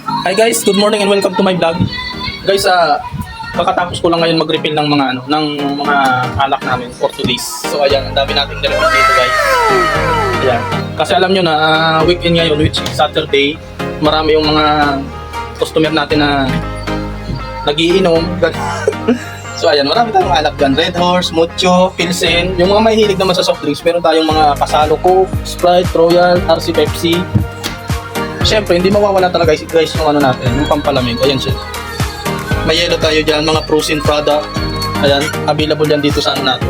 Hi guys, good morning and welcome to my vlog. Guys, ah kakatapos ko lang ngayon mag-refill ng mga ano, ng mga alak namin for today's. So ayan, ang dami nating nirefill dito guys. Ayan. Kasi alam nyo na ah, weekend ngayon which is Saturday, marami yung mga customer natin na nagiinom. so ayan, marami tayong alak dyan. Red Horse, Mucho, Pilsen. Yung mga mahihilig naman sa soft drinks, meron tayong mga Kasalo Coke, Sprite, Royal, RC Pepsi. Siyempre, hindi mawawala talaga guys, guys yung ano natin, yung pampalamig. Ayan siya. May yellow tayo dyan, mga Prusin product. Ayan, available yan dito sa ano natin.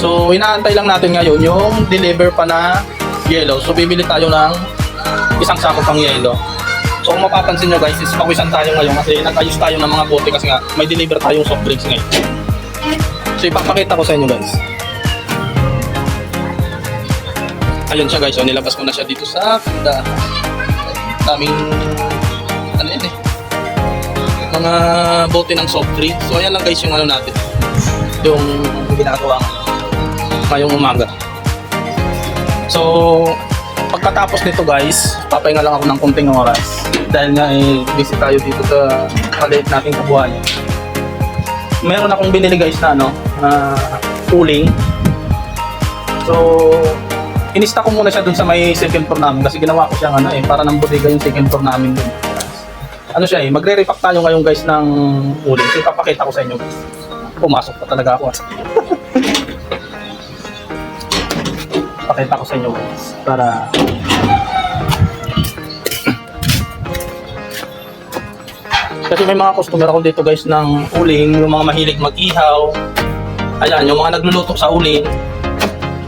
So, inaantay lang natin ngayon yung deliver pa na yellow. So, bibili tayo ng isang sako pang yellow. So, kung mapapansin nyo guys, is pawisan tayo ngayon kasi nag-ayos tayo ng mga bote kasi nga may deliver tayong soft drinks ngayon. So, ipapakita ko sa inyo guys. Ayun siya guys, so nilabas ko na siya dito sa tindahan daming ano yan eh mga bote ng soft drink. So ayan lang guys yung ano natin yung ginagawa ngayong umaga. So pagkatapos nito guys papahinga lang ako ng konting oras. Dahil nga eh busy tayo dito sa maliit nating kabuhayan meron akong binili guys na ano na cooling so inista ko muna siya dun sa may second floor namin kasi ginawa ko siyang ano eh, para ng bodega yung second floor namin dun. Ano siya eh, magre-repack tayo ngayon guys ng uling. So ipapakita ko sa inyo guys. Pumasok pa talaga ako. Pakita ko sa inyo guys. Para kasi may mga customer ako dito guys ng uling, yung mga mahilig mag-ihaw. Ayan, yung mga nagluluto sa uling,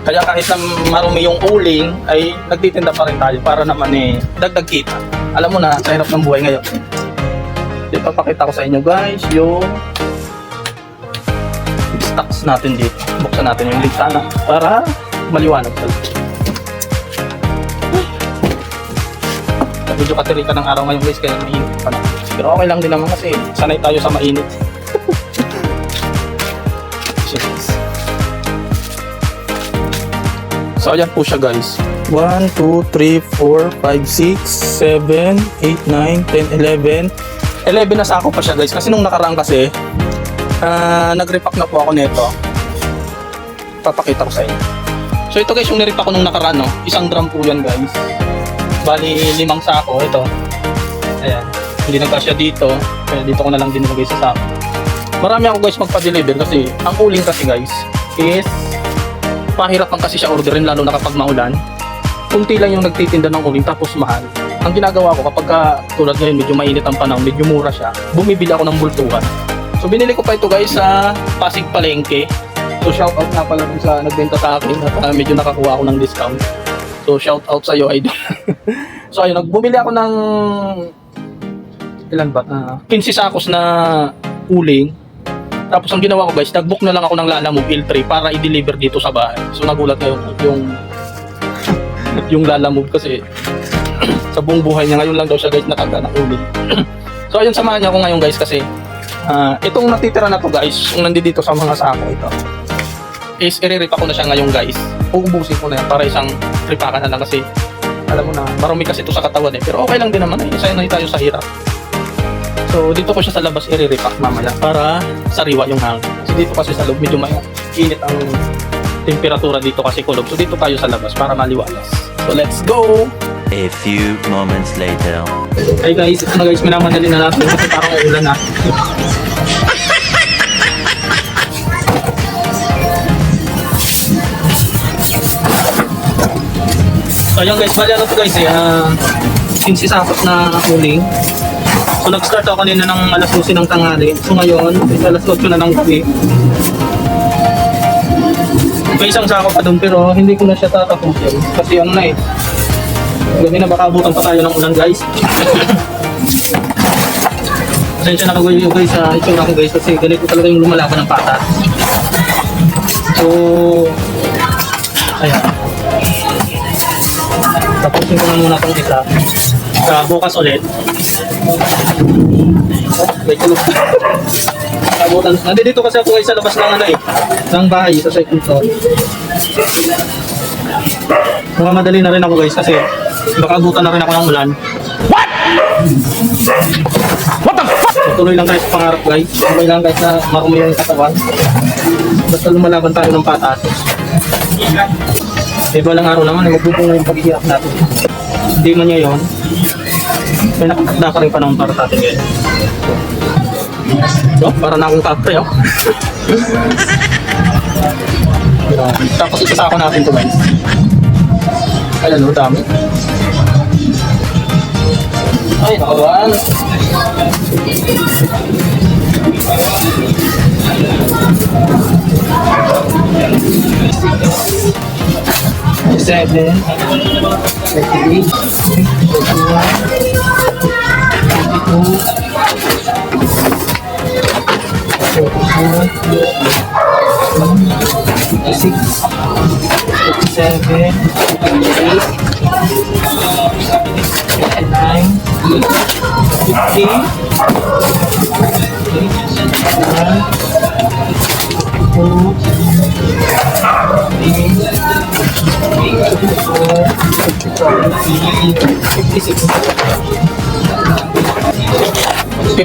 kaya kahit na marumi yung uling, ay nagtitinda pa rin tayo para naman eh, dagdag kita. Alam mo na, sa hirap ng buhay ngayon. Di papakita ko sa inyo guys, yung stocks natin dito. Buksan natin yung lintana para maliwanag talaga. Medyo katirika ng araw ngayon guys, kaya mainit pa na. Pero okay lang din naman kasi sanay tayo sa mainit. So, ayan po siya guys. 1, 2, 3, 4, 5, 6, 7, 8, 9, 10, 11. 11 na sako pa siya guys. Kasi nung nakaraan kasi, ah, nag-repack na po ako nito. Papakita ko sa inyo. So, ito guys yung nirepack ko nung nakaraan. No? Isang drum po yan guys. Bali, limang sako. Ito. Ayan. Hindi nagkasya dito. Kaya dito ko na lang din sa sako. Marami ako guys magpa-deliver kasi ang uling kasi guys is pahirapan kasi siya orderin lalo na kapag maulan. Kunti lang yung nagtitinda ng uling tapos mahal. Ang ginagawa ko kapag ka, tulad ngayon medyo mainit ang panahon, medyo mura siya, bumibili ako ng bultuhan. So binili ko pa ito guys sa Pasig Palengke. So shout out nga pala dun sa nagbenta sa akin at ah, medyo nakakuha ako ng discount. So shout out sa iyo idol. so ayun, nagbumili ako ng ilan ba? Ah, 15 sakos na uling tapos ang ginawa ko guys, nag-book na lang ako ng Lala Move L3 para i-deliver dito sa bahay. So nagulat na yung yung, yung Lala Move kasi sa buong buhay niya ngayon lang daw siya guys nakagana ulit. so ayun samahan niya ako ngayon guys kasi ah, itong natitira na to guys, yung nandito sa mga sako ito is iriripa ko na siya ngayon guys. Uubusin ko na yan para isang tripakan na lang kasi alam mo na, marumi kasi ito sa katawan eh. Pero okay lang din naman eh, isa na tayo sa hirap. So dito ko siya sa labas i-repack mamaya para sariwa yung hangin. Kasi dito kasi sa loob medyo may init ang temperatura dito kasi kulob. So dito tayo sa labas para maliwalas. So let's go! A few moments later. Hey guys, na guys, minamadali na natin kasi parang uulan na. So ayun guys, bali ano to guys eh, uh, since isapot na huling. So nag-start ako kanina ng alas 12 ng tanghali. So ngayon, is alas 8 na ng gabi. May isang sako pa doon pero hindi ko na siya tatapusin kasi ano na eh. Gabi na baka abutan pa tayo ng ulan guys. Pasensya na kayo guys sa itsura ko guys kasi ganito talaga yung lumalaban ng patas. So, ayan. Tapusin ko na muna itong isa. Sa bukas ulit. Oh, may kulog. Abutan. Nandito kasi ako guys sa labas ng ano eh. Ng bahay sa second floor. Mga madali na rin ako guys kasi baka abutan na rin ako ng ulan. What? tuloy lang tayo sa pangarap guys. Okay lang guys na marumi yung katawan. Basta lumalaban tayo ng patas. Diba lang araw naman, magbubunga yung paghihirap natin. Hindi man niya yun. May nakakada ka rin panahon para sa atin guys. So, para na akong kakre, oh. Tapos isasako natin to guys. Ayan, oh, dami. Ay, nakawan. Seven, thirty-one, thirty-two, thirty-four, thirty-six, thirty-seven, thirty-eight, fifty-nine, fifty, fifty-one, fifty-six.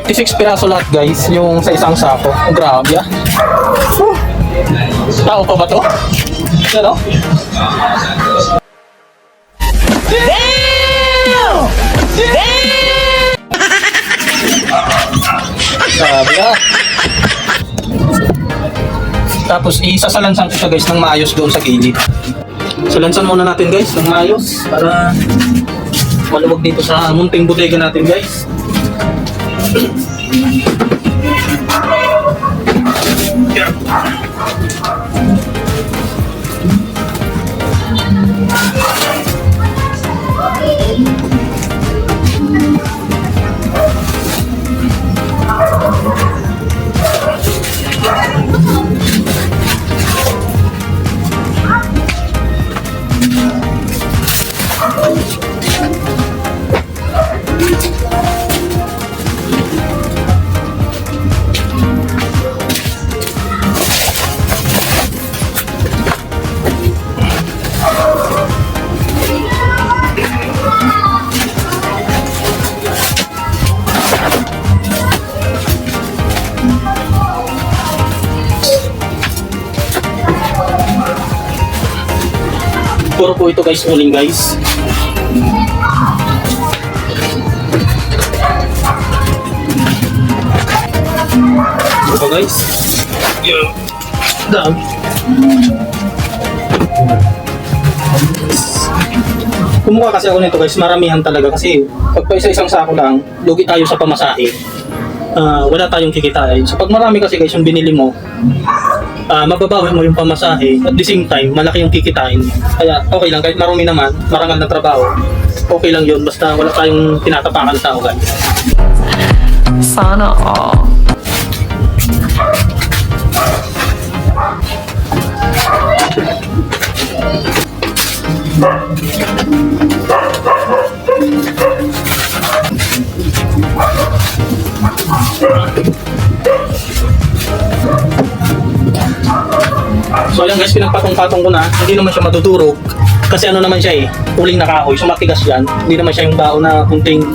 56 piraso lahat guys, yung sa isang sako. Grabe ah. Whew. Tao pa ba to? Ano? Grabe ah. Tapos isasalansan ko siya guys ng maayos doon sa gilid. Salansan muna natin guys ng maayos para maluwag dito sa munting bodega natin guys. Thank you. Puro po ito guys, uling guys. Ito guys. Yeah. Dami. Kumuha kasi ako nito guys, maramihan talaga kasi pag pa isa-isang sako lang, lugi tayo sa pamasahe. Ah, wala tayong kikitain. So pag marami kasi guys yung binili mo, ah mababawi mo yung pamasahe at the same time malaki yung kikitain kaya okay lang kahit marumi naman marangal na trabaho okay lang yun basta wala tayong tinatapakan sa guys Sana all. so ayan guys pinagpatong-patong ko na hindi naman siya madudurog kasi ano naman siya eh uling na kahoy so matigas yan. Hindi naman siya yung bao na kunting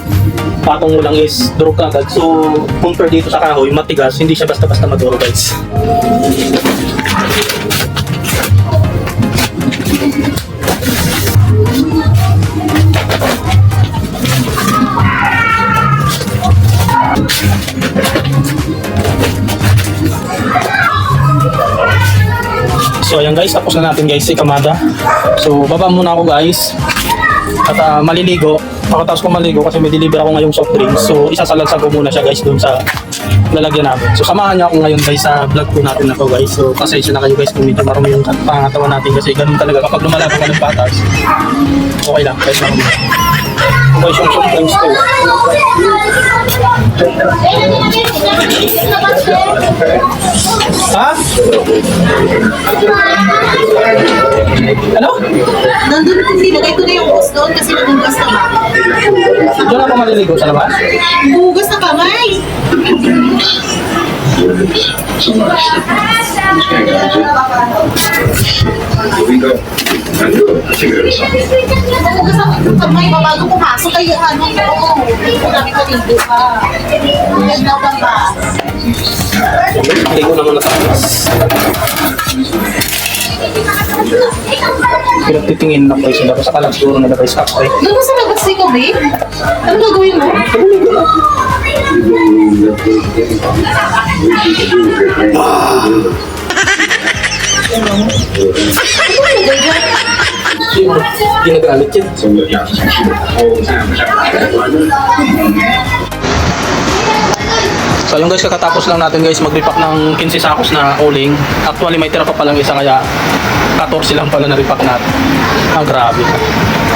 patong mo lang is durog agad. So compare dito sa kahoy matigas. Hindi siya basta-basta madurog guys guys, tapos na natin guys si Kamada. So baba muna ako guys. At ah, maliligo. Pagkatapos ko maligo kasi may deliver ako ngayong soft drinks. So isasalansan ko muna siya guys dun sa lalagyan namin. So samahan niyo ako ngayon guys sa vlog po natin na to guys. So pasensya na kayo guys kung medyo marumi yung pangatawan natin kasi ganun talaga kapag lumalaban ka ng patas. Okay lang, guys. Guys yung soft drinks ko. Ha? Ano? Nandun po sila, ito na yung boss doon kasi nagugas na ba? Doon ako maliligo sa labas? Hugas na kamay! Nagugas ako ng kamay mo bago pumasok kayo ano mo. Hindi ko paligo ka. Yan daw ba ba? Ligo naman natapos. Pinagtitingin na po sila sa kalang siguro nila guys kapoy. Doon mo sa labas si Kobe? Ano gagawin mo? Ginagalit yan. So yung guys, kakatapos lang natin guys mag-repack ng 15 sakos na uling. Actually may tira pa palang isa kaya 14 lang pala na-repack natin. Ah, grabe.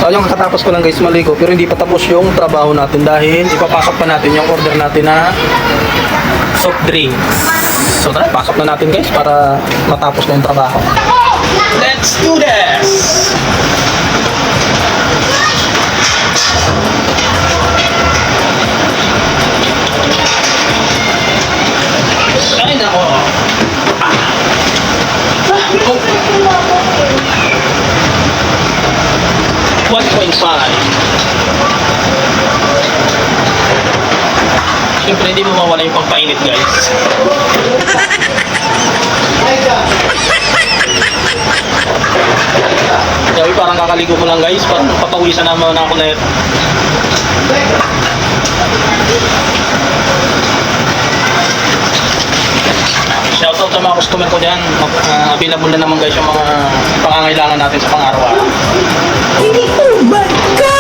So yung kakatapos ko lang guys maligo pero hindi pa tapos yung trabaho natin dahil ipapasok pa natin yung order natin na soft drinks. So tara, pasok na natin guys para matapos na yung trabaho. Let's do guys. Sabi, parang kakaligo ko lang, guys. Parang papawisan naman ako na ito. Shoutout sa mga customer ko dyan. Ah, available na naman guys yung mga pangangailangan natin sa pang-araw-araw. Oo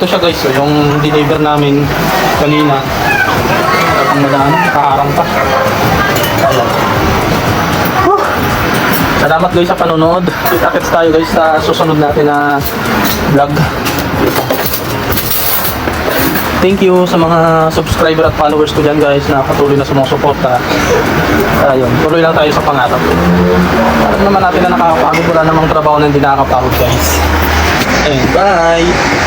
ito siya guys, so, yung deliver namin kanina. Ang madaan, nakaharang pa. Ayan. Salamat guys sa panonood. Kita-kits tayo guys sa susunod natin na vlog. Thank you sa mga subscriber at followers ko dyan guys na patuloy na sumusuporta. Ayun, tuloy lang tayo sa pangarap. Alam naman natin na nakakapagod wala namang trabaho na hindi nakakapagod guys. Ayun, bye!